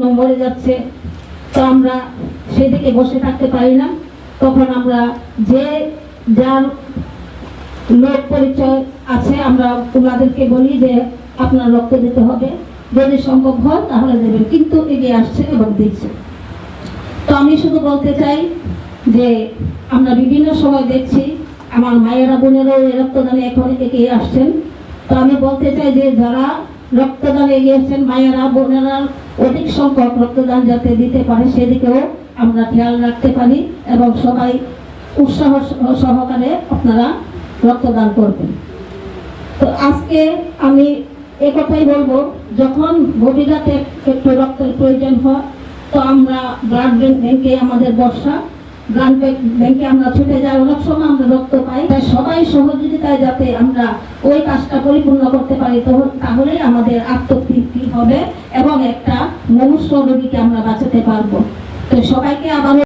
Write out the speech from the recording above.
মরে যাচ্ছে। তো আমরা সেদিকে বসে থাকতে পারি না তখন আমরা যে যার লোক পরিচয় আছে, আমরা ওনাদেরকে বলি যে আপনার রক্ত দিতে হবে। যদি সম্ভব হয় তাহলে দেবেন। কিন্তু এগিয়ে আসছে এবং দিচ্ছে। তো আমি শুধু বলতে চাই যে আমরা বিভিন্ন সময় দেখছি আমার মায়েরা বোনেরাও এই রক্তদানে এখন এগিয়ে আসছেন। তো আমি বলতে চাই যে যারা রক্তদান এগিয়েছেন মায়েরা, বোনেরা। অধিক সংখ্যক রক্তদান যাতে দিতে পারে সেদিকেও আমরা খেয়াল রাখতে পারি এবং সবাই উৎসাহ সহ- সহকারে আপনারা রক্তদান করবেন। তো আজকে আমি এ কথাই বলব, যখন গভীরাতে একটু রক্তের প্রয়োজন হয়, তো আমরা ব্লাড ব্যাংকে আমাদের বর্ষা, ব্লাড ব্যাংকে আমরা ছুটে যাই। অনেক সময় আমরা রক্ত সহযোগিতায় যাতে আমরা ওই কাজটা পরিপূর্ণ করতে পারি তাহলেই আমাদের আত্মতৃপ্তি হবে এবং একটা মনুষ্য রোগীকে আমরা বাঁচাতে পারব। তো সবাইকে আবার